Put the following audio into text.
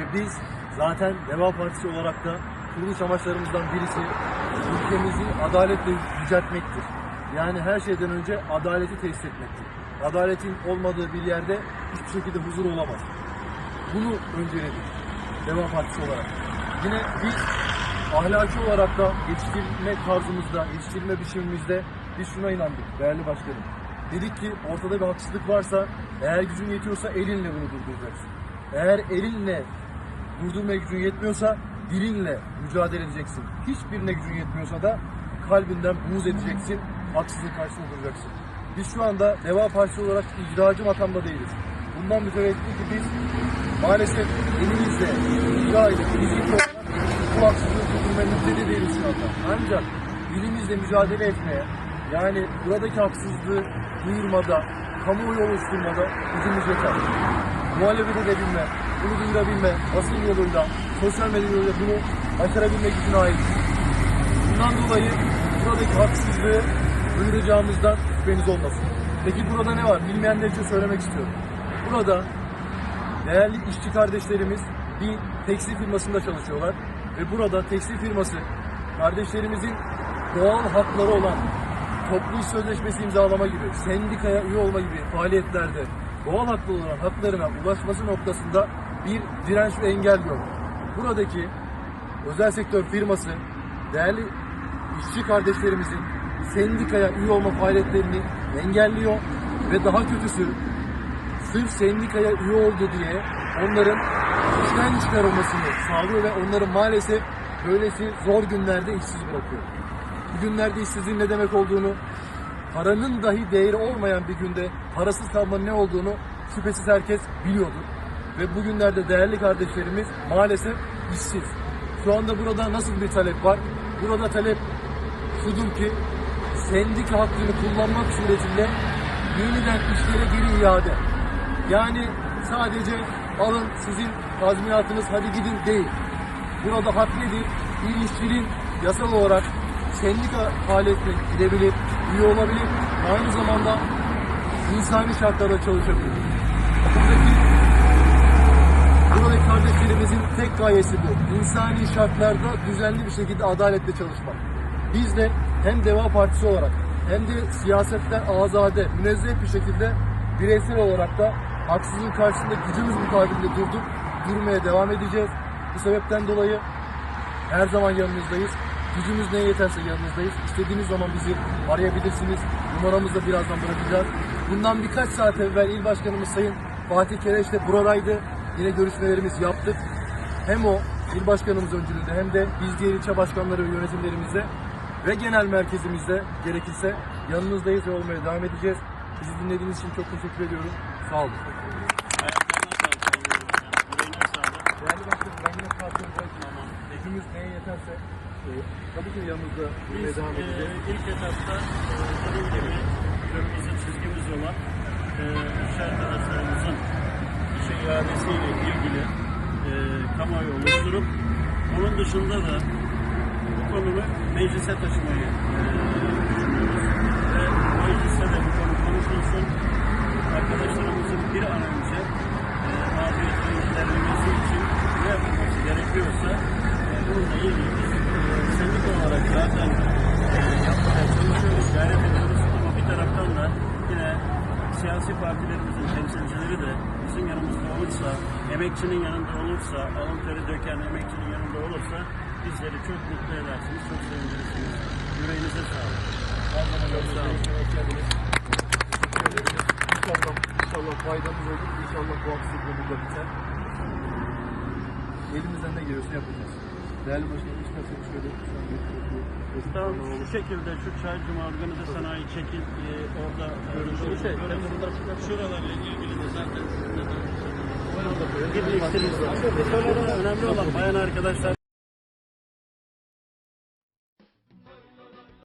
Ve biz zaten Deva Partisi olarak da kuruluş amaçlarımızdan birisi ülkemizi adaletle yüceltmektir. Yani her şeyden önce adaleti tesis etmektir. Adaletin olmadığı bir yerde hiçbir şekilde huzur olamaz. Bunu önceledik Deva Partisi olarak. Yine biz ahlaki olarak da yetiştirme tarzımızda, yetiştirme biçimimizde biz şuna inandık değerli başkanım. Dedik ki ortada bir haksızlık varsa eğer gücün yetiyorsa elinle bunu durduracaksın. Eğer elinle durdurmaya gücün yetmiyorsa dilinle mücadele edeceksin. Hiçbirine gücün yetmiyorsa da kalbinden buğz edeceksin, haksızlık karşısında duracaksın. Biz şu anda Deva Partisi olarak icracı makamda değiliz. Bundan mütevellit ki biz maalesef elimizle, icra fiziki olarak bu haksızlığı durdurmaya müddetli değiliz şu anda. Ancak dilimizle mücadele etmeye, yani buradaki haksızlığı duyurmada, kamuoyu oluşturmada gücümüz yeter. Muhalefet edebilme, bunu duyurabilme, basın yoluyla, sosyal medya yoluyla bunu başarabilme gücüne ait. Bundan dolayı buradaki haksızlığı duyuracağımızdan şüpheniz olmasın. Peki burada ne var? Bilmeyenler için söylemek istiyorum. Burada değerli işçi kardeşlerimiz bir tekstil firmasında çalışıyorlar. Ve burada tekstil firması kardeşlerimizin doğal hakları olan toplu iş sözleşmesi imzalama gibi, sendikaya üye olma gibi faaliyetlerde doğal haklı olan haklarına ulaşması noktasında bir direnç ve engel yok. Buradaki özel sektör firması değerli işçi kardeşlerimizin sendikaya üye olma faaliyetlerini engelliyor ve daha kötüsü sırf sendikaya üye oldu diye onların işten çıkarılmasını sağlıyor ve onları maalesef böylesi zor günlerde işsiz bırakıyor. Bu günlerde işsizliğin ne demek olduğunu, paranın dahi değeri olmayan bir günde parasız kalmanın ne olduğunu şüphesiz herkes biliyordur. Ve bugünlerde değerli kardeşlerimiz maalesef işsiz. Şu anda burada nasıl bir talep var? Burada talep şudur ki sendika hakkını kullanmak suretiyle yeniden işlere geri iade. Yani sadece alın sizin tazminatınız hadi gidin değil. Burada hak nedir? Bir işçinin yasal olarak sendika faaliyetine gidebilir, üye olabilir. Aynı zamanda insani şartlarda çalışabilir. Buradaki, buradaki kardeşlerimizin tek gayesi bu. İnsani şartlarda düzenli bir şekilde adaletle çalışmak. Biz de hem Deva Partisi olarak hem de siyasetten azade, münezzeh bir şekilde bireysel olarak da haksızlığın karşısında gücümüz mukabilinde durduk, durmaya devam edeceğiz. Bu sebepten dolayı her zaman yanınızdayız. Gücümüz neye yeterse yanınızdayız. İstediğiniz zaman bizi arayabilirsiniz. Numaramızı da birazdan bırakacağız. Bundan birkaç saat evvel İl Başkanımız Sayın Fatih Kereş de buradaydı. Yine görüşmelerimiz yaptık. Hem o İl Başkanımız öncülüğünde hem de biz diğer ilçe başkanları ve yönetimlerimizle ve genel merkezimizde gerekirse yanınızdayız ve olmaya devam edeceğiz. Bizi dinlediğiniz için çok teşekkür ediyorum. Sağ olun. Değerli başkanım ben yine karşınızdayım. Gücümüz neye yeterse e, tabii ki yanınızda Biz devam e, edeceğiz. ilk etapta e, dediğim gibi kırmızı çizgimiz olan e, işçi arkadaşlarımızın işe iadesiyle ilgili e, kamuoyu oluşturup onun dışında da bu konuyu meclise taşımayı e, düşünüyoruz. Ve mecliste de bu konu konuşulsun. Arkadaşlarımızın bir an önce e, mağduriyetin giderilmesi için ne yapılması gerekiyorsa e, bununla ilgili biz e, sendika olarak zaten e, yapmaya çalışıyoruz, gayret ediyoruz ama bir taraftan da yine siyasi partilerimizin temsilcileri de bizim yanımızda olursa, emekçinin yanında olursa, alın teri döken emekçinin yanında olursa bizleri çok mutlu edersiniz, çok sevindirirsiniz. Yüreğinize sağlık. Her zaman Çok sağ olun. İnşallah, inşallah faydamız olur. İnşallah bu haksızlık da burada biter. Elimizden ne geliyorsa yapacağız. Değerli başkanım isterseniz şöyle Tamam, şu şekilde şu çaycım organize sanayi çekil e, orada görüntülü şey. Şuralarla ilgili de zaten. Gidin işte biz. Önemli olan bayan arkadaşlar.